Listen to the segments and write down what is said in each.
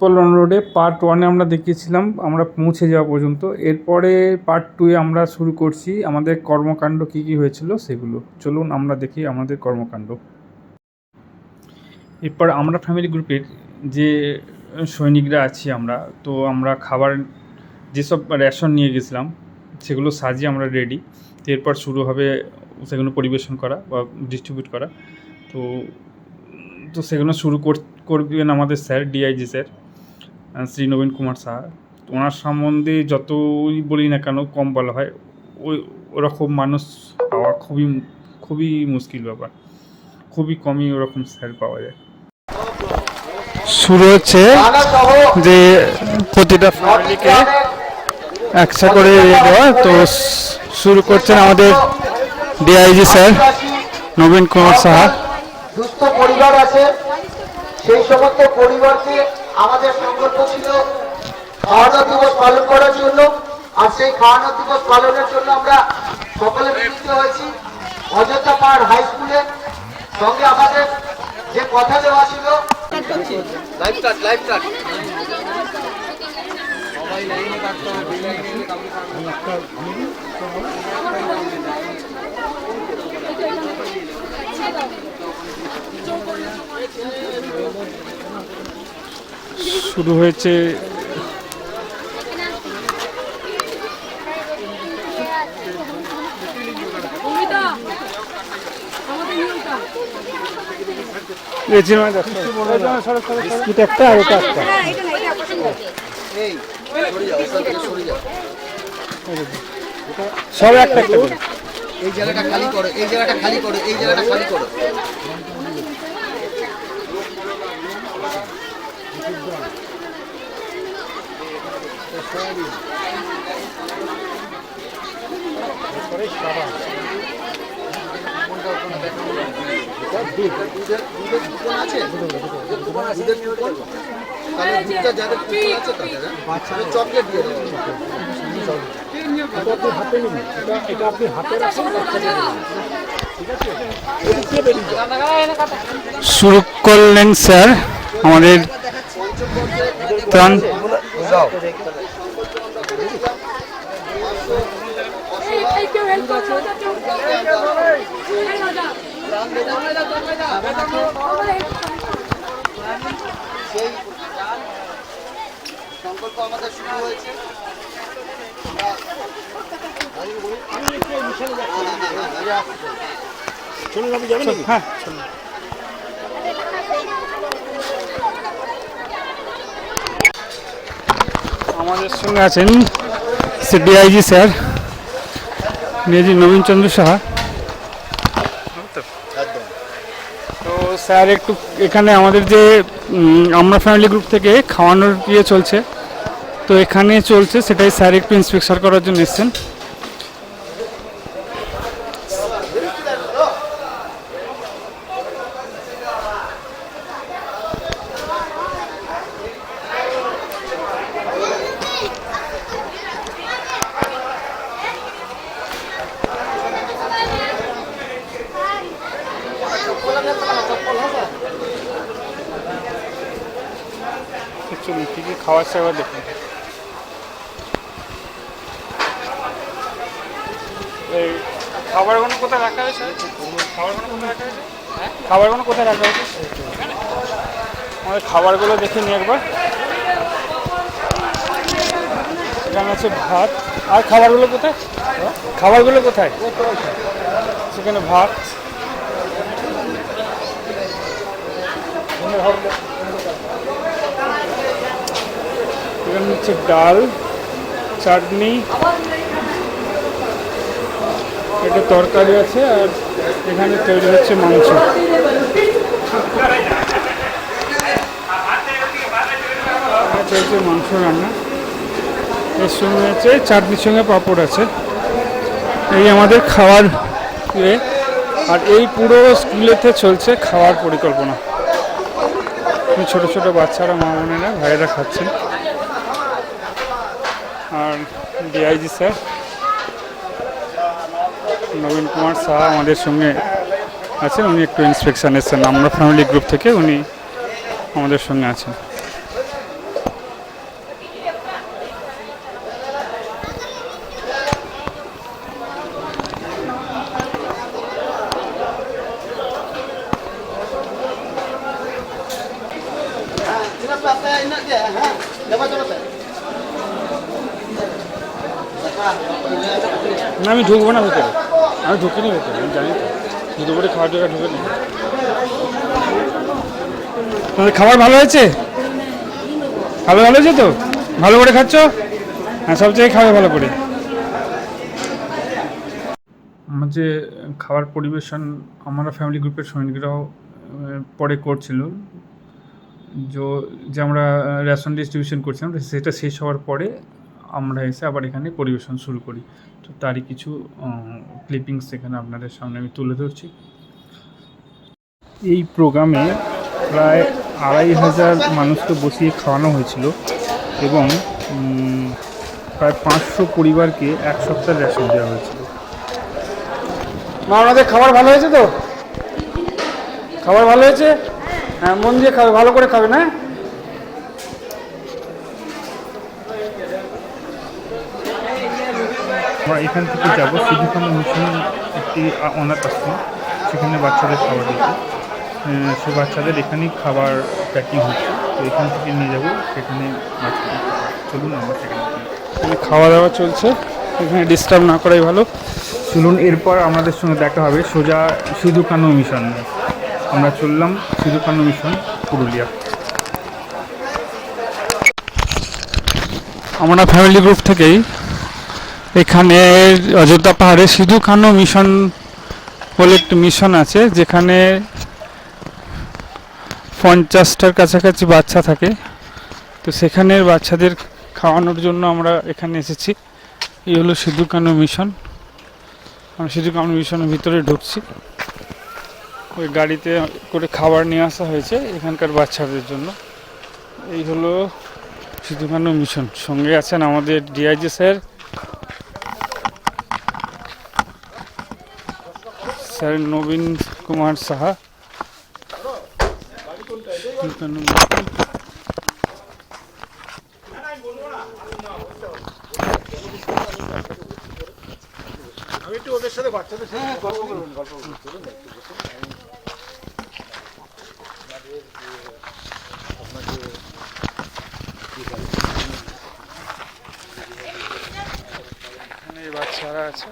উৎপলন রোডে পার্ট ওয়ানে আমরা দেখিয়েছিলাম, আমরা পৌঁছে যাওয়া পর্যন্ত। এরপরে পার্ট টুয়ে আমরা শুরু করছি, আমাদের কর্মকাণ্ড কী কী হয়েছিল সেগুলো। চলুন আমরা দেখি আমাদের কর্মকাণ্ড। এরপর আমরা ফ্যামিলি গ্রুপের যে সৈনিকরা আছি আমরা, তো আমরা খাবার যেসব রেশন নিয়ে গেছিলাম, সেগুলো সাজিয়ে আমরা রেডি এরপর শুরু হবে সেগুলো পরিবেশন করা বা ডিস্ট্রিবিউট করা। তো তো সেগুলো শুরু কর- করবেন আমাদের sir DIG sir Shri Nabin Kumar Saha তো ওনার সম্বন্ধে যতই বলি না কেন কম বলা হয়। ওই ওরকম মানুষ পাওয়া খুবই খুবই মুশকিল ব্যাপার। খুবই কমই ওরকম স্যার পাওয়া যায়। শুরু হচ্ছে যে প্রতিটা ফ্যামিলিকে একসা করে ইয়ে দেওয়া। তো শুরু করছেন আমাদের ডিআইজি স্যার নবীন কুমার সাহা দুস্থ পরিবার আছে। সেই সমস্ত পরিবারকে আমাদের সংকল্প ছিল খাওয়ানো দিবস পালন করার জন্য আর সেই খাওয়ানো দিবস পালনের জন্য আমরা সকলে মিলিত হয়েছি। অযোধ্যা পাহাড় হাই স্কুলে সঙ্গে আমাদের যে কথা দেওয়া ছিল শুরু হয়েছে একটা আর এটা একটা হ্যাঁ সব একটা। এই জায়গাটা খালি করো এই জায়গাটা খালি করো এই জায়গাটা খালি করো চকলেট শুরু করলেন স্যার আমাদের ত্রাণ সংকল্প আমাদের শুরু হয়েছে হ্যাঁ। আমাদের সঙ্গে আছেন সিডিআইজি স্যার মেজি নবীনচন্দ্র সাহা। তো স্যার, একটু এখানে আমাদের যে আমরা ফ্যামিলি গ্রুপ থেকে খাওয়ানোর ইয়ে চলছে, তো এখানে চলছে, সেটাই স্যার একটু ইন্সপেকশন করার জন্য এসেছেন। চলুন কী কী খাওয়ার সেবা দেখুন। এই খাবারগুলো কোথায় রাখা হয়েছে? খাবারগুলো কোথায় রাখা হয়েছে খাবারগুলো কোথায় রাখা হয়েছে? আমাদের খাবারগুলো দেখে নিই একবার। এখানে আছে ভাত। আর খাবারগুলো কোথায়? খাবারগুলো কোথায়? সেখানে ভাত এখানে হচ্ছে ডাল, চাটনি। এটা তরকারি আছে আর এখানে তৈরি হচ্ছে মাংস। চলছে মাংস রান্না। এর সঙ্গে আছে, চাটনির সঙ্গে পাঁপড় আছে। এই আমাদের খাওয়ার ইয়ে। আর এই পুরো স্কুলেতে চলছে খাওয়ার পরিকল্পনা। ছোট ছোট বাচ্চারা, মা বোনেরা, ভাইয়েরা খাচ্ছেন। ডিআইজি স্যার, নবীন কুমার সাহা আমাদের সঙ্গে আছেন, উনি একটু ইন্সপেকশন এসেছেন, আমরা ফ্যামিলি গ্রুপ থেকে উনি আমাদের সঙ্গে আছেন। না, আমি ঢুকবো না ভেতরে। আমি ঢুকিনি ভেতরে, আমি জানি তো। দুপুরে খাওয়ার জায়গা ঢুকে নি। খাবার ভালো হয়েছে? ভালো ভালো হয়েছে তো? ভালো করে খাচ্ছ? হ্যাঁ সব জায়গায় খাবে ভালো করে। আমার যে খাবার পরিবেশন আমরা ফ্যামিলি গ্রুপের সৈনিকরাও পরে করছিল। যে আমরা রেশন ডিস্ট্রিবিউশন করছিলাম, সেটা শেষ হওয়ার পরে আমরা এসে আবার এখানে পরিবেশন শুরু করি। তো তারই কিছু ক্লিপিংস এখানে আপনাদের সামনে আমি তুলে ধরছি। এই প্রোগ্রামে প্রায় আড়াই হাজার মানুষকে বসিয়ে খাওয়ানো হয়েছিল এবং প্রায় পাঁচশো পরিবারকে এক সপ্তাহ রেশন দেওয়া হয়েছিল। আমাদের খাবার ভালো হয়েছে তো? খাবার ভালো হয়েছে? হ্যাঁ মন দিয়ে খাবে, ভালো করে খাবে, না? এখান থেকে যাব। সিধুখানা মিশন একটি অনাথ আশ্রম সেখানে বাচ্চাদের খাবার আহ, সে বাচ্চাদের এখানেই খাবার প্যাকিং হচ্ছে। তো এখান থেকে নিয়ে যাব। সেখানে বাচ্চাদের চলুন আমরা সেখানে খাওয়া দাওয়া চলছে। এখানে ডিস্টার্ব না করাই ভালো। চলুন এরপর আমাদের সঙ্গে দেখা হবে সোজা সিধু কানু মিশন। আমরা চললাম সিধু কানু মিশন পুরুলিয়া। আমরা ফ্যামিলি গ্রুপ থেকেই এখানে অযোধ্যা পাহাড়ে সিধু কানু মিশন বলে একটি মিশন আছে, যেখানে পঞ্চাশটার কাছাকাছি বাচ্চা থাকে। তো সেখানের বাচ্চাদের খাওয়ানোর জন্য আমরা এখানে এসেছি। এই হলো সিধু কানু মিশন। আমরা সিধু কানু মিশনের ভিতরে ঢুকছি। ওই গাড়িতে করে খাবার নিয়ে আসা হয়েছে এখানকার বাচ্চাদের জন্য। এই হলো সিধু কানু মিশন। সঙ্গে আছেন আমাদের ডিআইজি স্যার স্যার নবীন কুমার সাহা সিধু কানু মিশন। এখানে বাচ্চারা আছে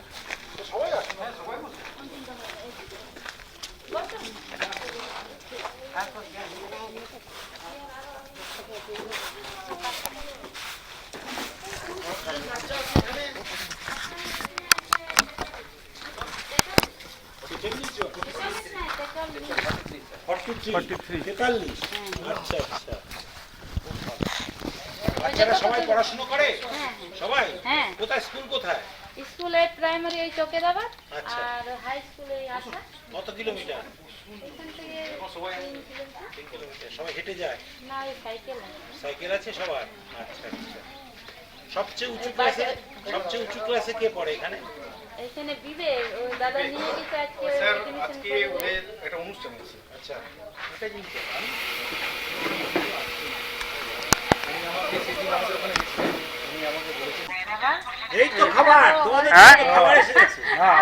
বাচ্চারা সবাই পড়াশোনা করে? সবাই? কোথায়? স্কুল কোথায়? স্কুলে প্রাইমারি ওই চকেদাবাদ। আর হাই স্কুলে আসা কত কিলোমিটার? এখান থেকে তিন কিলোমিটার। তিন কিলোমিটার। সবাই হেঁটে যায়? না সাইকেল সাইকেল আছে সবার? আচ্ছা আচ্ছা। সবচেয়ে উঁচু ক্লাসে সবচেয়ে উঁচু ক্লাসে কে পড়ে এখানে? এখানে দাদা নিয়ে গেছে আজকে admission করবে। একটা অনুষ্ঠান আছে। আচ্ছা এটা কিন্তু এই তো খাবার তোমাদের হ্যাঁ? খাবার এসে গেছে। হ্যাঁ,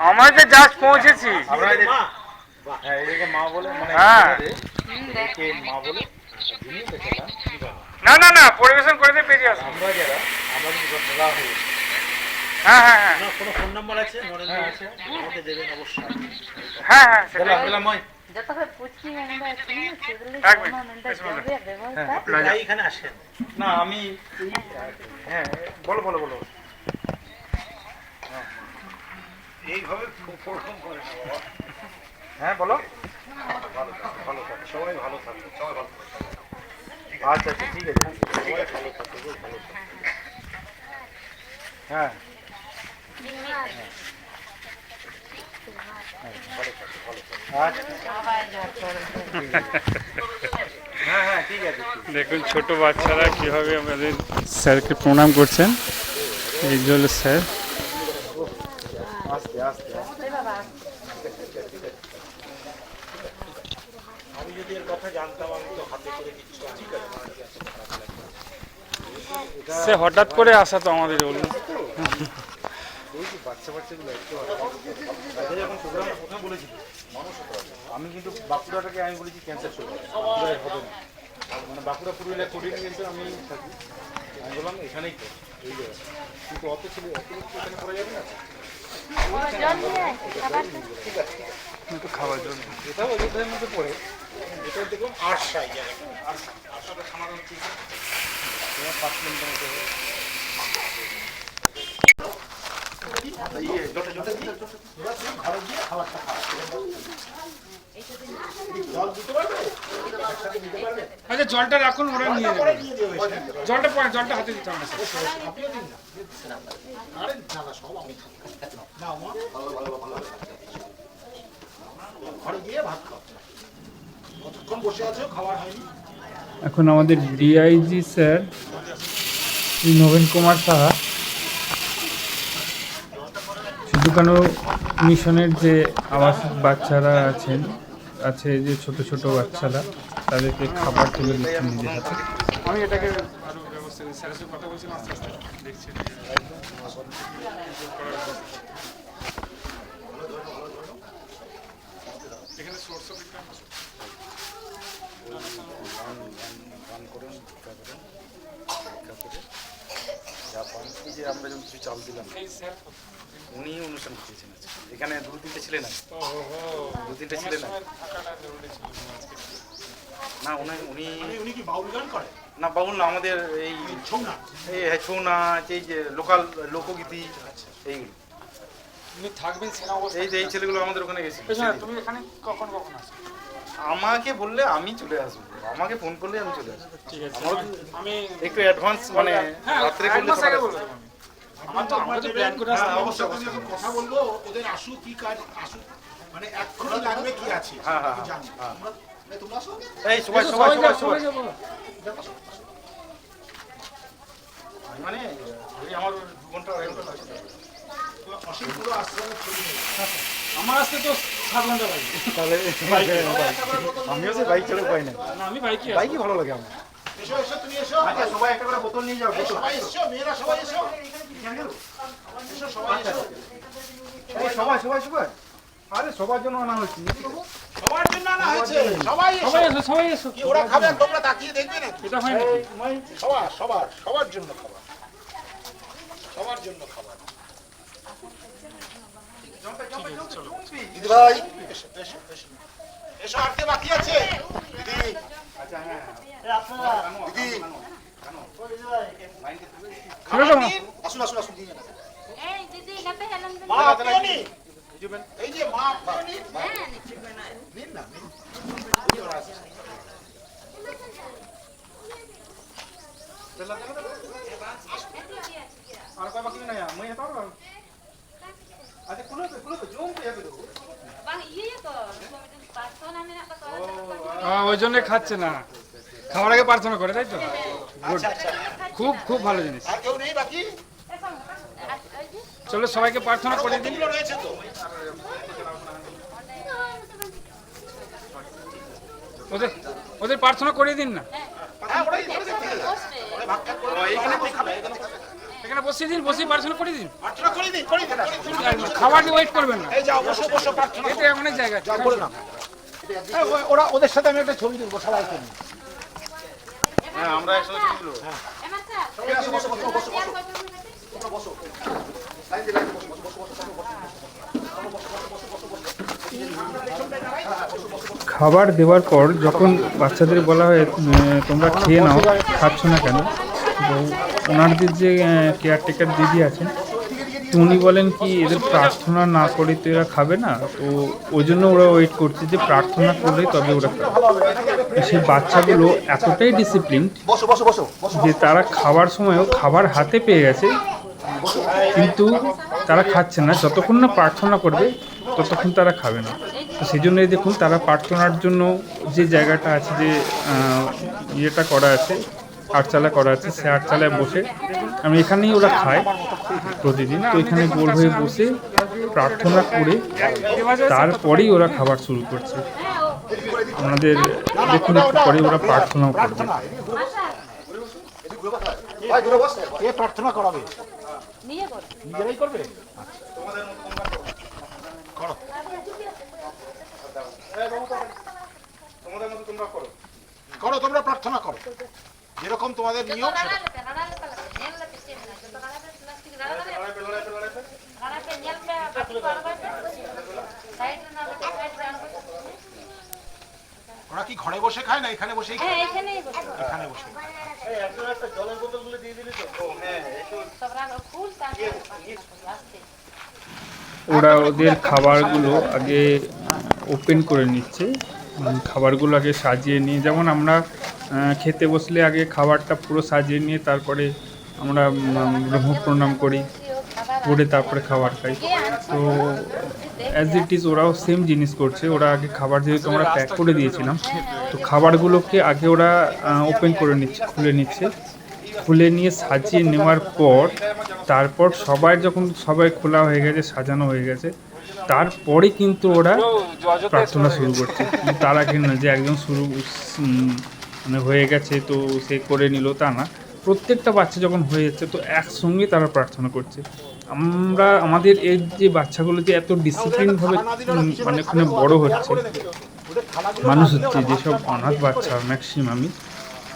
আমরা যে জাস্ট পৌঁছেছি। আমরা হ্যাঁ এটাকে মা বলে মানে হ্যাঁ। মা বলে না না না পরিবেশন করে দিয়ে বেরিয়ে আসুন। আমরা যারা আমরা কিন্তু বলা হয়ে হ্যাঁ হ্যাঁ। হ্যাঁ কোনো ফোন নাম্বার আছে? নরেন্দ্র আছে? আমাকে দেবেন অবশ্যই। হ্যাঁ হ্যাঁ দিলাম মই না আমি হ্যাঁ বলো বলো বলো। এইভাবে করে হ্যাঁ বলো। ভালো থাকো ভালো থাকো সবাই ভালো থাকো সবাই ভালো থাকো। আচ্ছা আচ্ছা ঠিক আছে। সবাই ভালো থাকো ভালো থাকো হ্যাঁ। দেখুন, ছোট বাচ্চারা কীভাবে আমাদের স্যারকে প্রণাম করছেন। এই জল স্যার। সে হঠাৎ করে আসা তো আমাদের বলুন। যে বাচ্চা বাচ্চাগুলো একটু প্রোগ্রামটা প্রথমে বলেছিল আমি কিন্তু বাঁকুড়াটাকে আমি বলেছি ক্যান্সার বাঁকুড়ায় হবে না। বাঁকুড়া পুরুলিয়া করিনি কিন্তু আমি থাকি। আমি বললাম এখানেই কর এই জায়গায় কিন্তু অত ছেলে অত এখানে করা যাবে না? খাবার জন্য এটাও অযোধ্যার মধ্যে পড়ে। এটা দেখুন জায়গাটা সমাধান ঠিক তোমার পাঁচ হবে। আচ্ছা জলটা রাখুন, ওরা নিয়ে জলটা জলটা হাতে দিতে হবে এখন আমাদের ডিআইজি স্যার নবীন কুমার সাহা। সিধুকানু মিশনের যে আবাসিক বাচ্চারা আছেন, আছে যে ছোট ছোট বাচ্চারা, তাদেরকে খাবার তুলে দিচ্ছেন নিজের হাতে। আমি এটাকে আরও ব্যবস্থা কথা বলছিলাম, আস্তে আস্তে দেখছি এখানে সোর্স অফ ইনকাম পান করুন ভিক্ষা করুন ভিক্ষা করে যা পান এই যে আমরা যেমন কিছু চাল দিলাম উনি অনুষ্ঠান করতেছেন এখানে দু তিনটে ছিলেন দু তিনটে ছিলেন না? উনি উনি উনি কি বাউল গান করে না বাবুল না আমাদের এই ছৌ না এই হ্যাঁ, ছৌ নাচ এই যে লোকাল লোকগীতি এইগুলো। তুমি থাকবেন সেনা অবস্থা এই যে এই ছেলেগুলো আমাদের ওখানে গেছিল। তুমি এখানে কখন কখন আসো আমাকে বললে আমি চলে আসব। আমাকে ফোন করলে আমি চলে আসব। ঠিক আছে। আমি একটু অ্যাডভান্স মানে হ্যাঁ রাত্রে করলে আমার তো আমরা তো প্ল্যান করে হ্যাঁ, আসলাম অবশ্যই আমি কথা বলব ওদের আসু কি কাজ আসু মানে এক্ষুনি লাগবে কি আছে হ্যাঁ, হ্যাঁ, আমি জানি। তোমরা তোমরা আসো এই সবাই সবাই সবাই সবাই যাও, সবাই। সবাই যাব। মানে আমার দু ঘণ্টা আড়াই ঘণ্টা লাগবে অসীম পুরো আশ্রমে ছবি নেই। আমার আসতে তো সাত ঘণ্টা লাগে তাহলে আমিও সে বাইক চালাতে পাই না আমি বাইকে বাইকই ভালো লাগে আমার। এসো এসো তুমি এসো। আচ্ছা সবাই একটা করে বোতল নিয়ে যাও সবাই এসো মেয়েরা সবাই এসো। সবাই সবাই সবাই সবাই। আরে সবার জন্য আনা হচ্ছে সবার জন্য আনা হয়েছে। সবাই সবাই এসো সবাই এসো। কি ওরা খাবে? তোমরা তাকিয়ে দেখবে না এটা হয় নাকি? সবার সবার সবার জন্য খাবার। সবার জন্য খাবার। দিদি ভাই এসো এসো এসো। এসো আর বাকি আছে? দিদি। আসুন আসুন আসুন দিদি এই দিদি কাপে হেলাম মা আপনিও নিন এই যে মা আপনিও হ্যাঁ নিন না নিন। আর কয় বাকি না মই এটা আচ্ছা কুলো তো কুলো তো যাবে তো bang iya ya kok pasto namin nak pasto হ্যাঁ, ওই জন্য খাচ্ছে না। খাওয়ার আগে প্রার্থনা করে তাই তো? আচ্ছা আচ্ছা। খুব খুব ভালো জিনিস। আর কেউ নেই বাকি? চলো সবাইকে প্রার্থনা করে দিন ওদের ওদের প্রার্থনা করে দিন না। হ্যাঁ এখানে বসিয়ে দিন বসিয়ে প্রার্থনা করে দিন। খাবার নিয়ে ওয়েট করবেন না। এই যাও বসো বসো প্রার্থনা এতে অনেক জায়গা হ্যাঁ, ওরা ওদের সাথে আমি একটা ছবি তুলবো সবাই করে হ্যাঁ আমরা একসাথে ছিল খাবার দেওয়ার পর যখন বাচ্চাদের বলা হয় তোমরা খেয়ে নাও খাচ্ছ না কেন তো ওনাদের যে কেয়ারটেকার দিদি আছেন উনি বলেন কি, এদের প্রার্থনা না করে তো এরা খাবে না। তো ওই জন্য ওরা ওয়েট করছে যে প্রার্থনা করলে তবে ওরা খাবে। সেই বাচ্চাগুলো এতটাই ডিসিপ্লিন যে তারা খাবার সময়ও খাবার হাতে পেয়ে গেছে, কিন্তু তারা খাচ্ছে না। যতক্ষণ না প্রার্থনা করবে, ততক্ষণ তারা খাবে না। তো সেই জন্যই দেখুন, তারা প্রার্থনার জন্য যে জায়গাটা আছে যে ইয়েটা করা আছে আটচালা করা আছে, সে আটচালায় বসে আমি এখানেই ওরা খায় প্রতিদিন। তো এখানে গোল হয়ে বসে প্রার্থনা করে তারপরেই ওরা খাবার শুরু করছে। আমাদের দেখুন, একটু পরে ওরা প্রার্থনাও করবে। প্রার্থনা করো। করো, তোমরা প্রার্থনা করো। এরকম তোমাদের নিয়ম ওরা কি ঘরে বসে খায় না এখানে বসে এখানে বসে ওরা ওদের খাবারগুলো আগে ওপেন করে নিচ্ছে উম, খাবারগুলো আগে সাজিয়ে নিয়ে যেমন আমরা খেতে বসলে আগে খাবারটা পুরো সাজিয়ে নিয়ে তারপরে আমরা ব্রহ্ম প্রণাম করি করে তারপরে খাবার খাই। তো অ্যাজ ইট ইজ ওরাও সেম জিনিস করছে। ওরা আগে খাবার যেহেতু আমরা প্যাক করে দিয়েছিলাম তো খাবারগুলোকে আগে ওরা ওপেন করে নিচ্ছে খুলে নিচ্ছে। খুলে নিয়ে সাজিয়ে নেওয়ার পর তারপর সবাই যখন সবাই খোলা হয়ে গেছে সাজানো হয়ে গেছে তারপরে কিন্তু ওরা প্রার্থনা শুরু করছে। তার আগে না যে একজন শুরু মানে হয়ে গেছে তো সে করে নিল তা না। প্রত্যেকটা বাচ্চা যখন হয়ে যাচ্ছে তো একসঙ্গে তারা প্রার্থনা করছে। আমরা আমাদের এই যে বাচ্চাগুলো যে এত ডিসিপ্লিনভাবে মানে ওখানে বড় হচ্ছে মানুষ হচ্ছে যেসব অনাথ বাচ্চা ম্যাক্সিমামই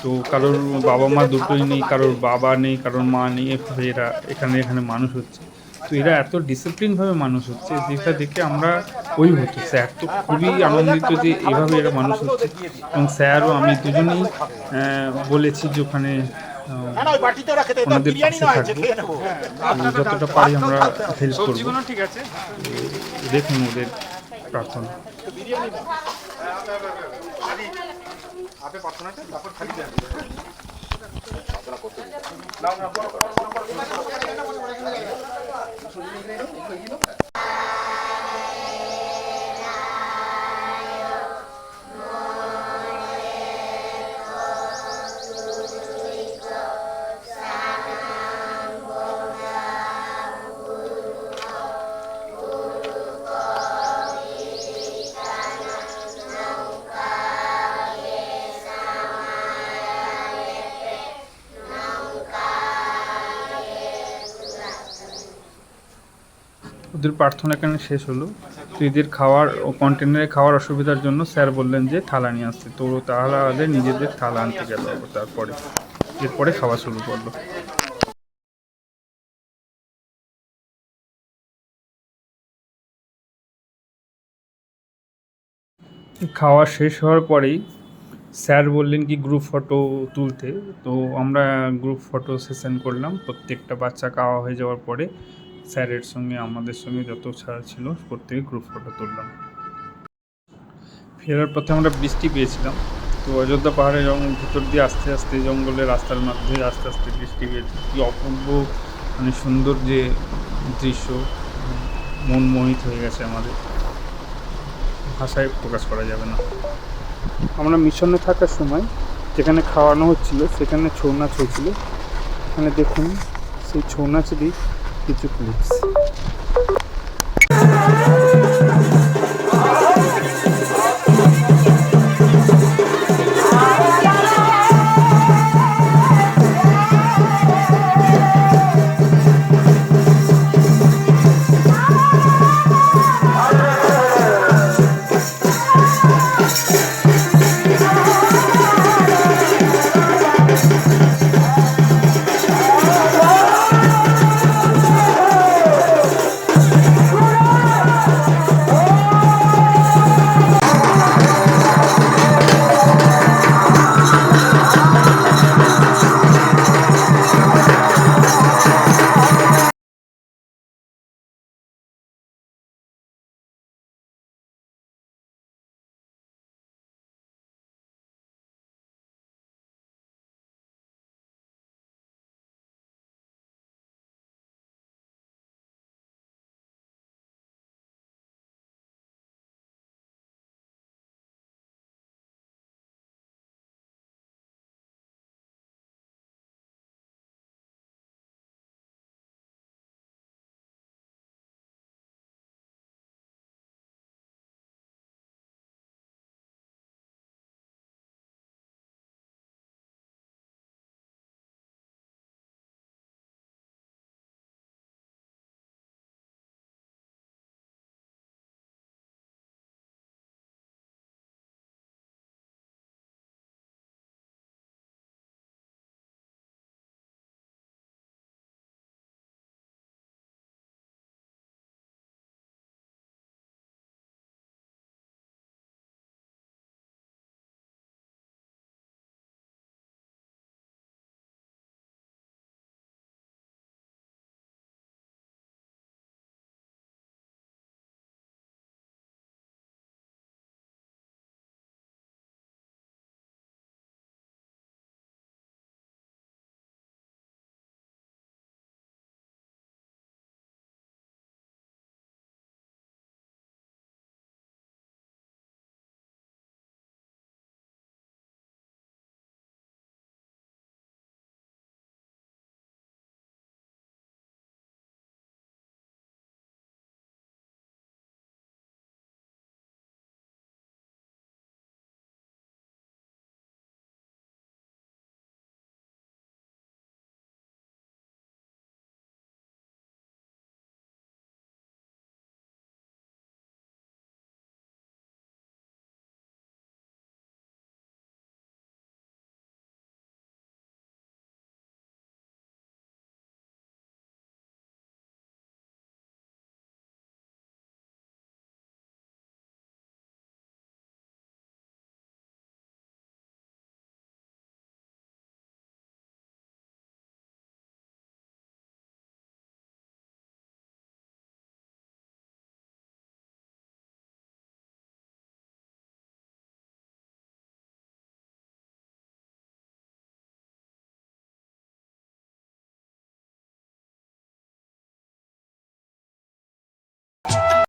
তো কারোর বাবা মা দুটোই নেই কারোর বাবা নেই কারোর মা নেই এভাবে এরা এখানে এখানে মানুষ হচ্ছে। তো এরা এত ডিসিপ্লিনভাবে মানুষ হচ্ছে যেটা দেখে আমরা ওই হতো স্যার তো খুবই আনন্দিত যে এভাবে এরা মানুষ হচ্ছে এবং স্যারও আমি দুজনেই বলেছি যে ওখানে ওনাদের পাশে থাকব। যতটা পারি আমরা হেল্প করব দেখুন ওদের প্রার্থনা আপনি প্রার্থনাটা তারপর খালি দেন Vamos lá. ওদের প্রার্থনা এখানে শেষ হলো। তো এদের খাওয়ার ও কন্টেনারে খাওয়ার অসুবিধার জন্য স্যার বললেন যে, থালা নিয়ে আসতে। তো তাহলে ওদের নিজেদের থালা আনতে গেল। তারপরে, এরপরে খাওয়া শুরু করল। খাওয়া শেষ হওয়ার পরেই স্যার বললেন কি গ্রুপ ফটো তুলতে। তো আমরা গ্রুপ ফটো সেশন করলাম। প্রত্যেকটা বাচ্চা খাওয়া হয়ে যাওয়ার পরে স্যারের সঙ্গে আমাদের সঙ্গে যত ছাড়া ছিল, প্রত্যেকে গ্রুপ ফটো তুললাম। ফেরার পথে আমরা বৃষ্টি পেয়েছিলাম, তো অযোধ্যা পাহাড়ে জঙ্গল ভিতর দিয়ে আস্তে আস্তে জঙ্গলে রাস্তার মধ্যে আস্তে আস্তে বৃষ্টি পেয়েছে কী অপূর্ব মানে সুন্দর যে দৃশ্য মন মোহিত হয়ে গেছে আমাদের। ভাষায় প্রকাশ করা যাবে না। আমরা মিশনে থাকার সময় যেখানে খাওয়ানো হচ্ছিল, সেখানে ছৌ নাচ হয়েছিল। এখানে দেখুন, সেই ছৌ নাচেরই YouTube clips.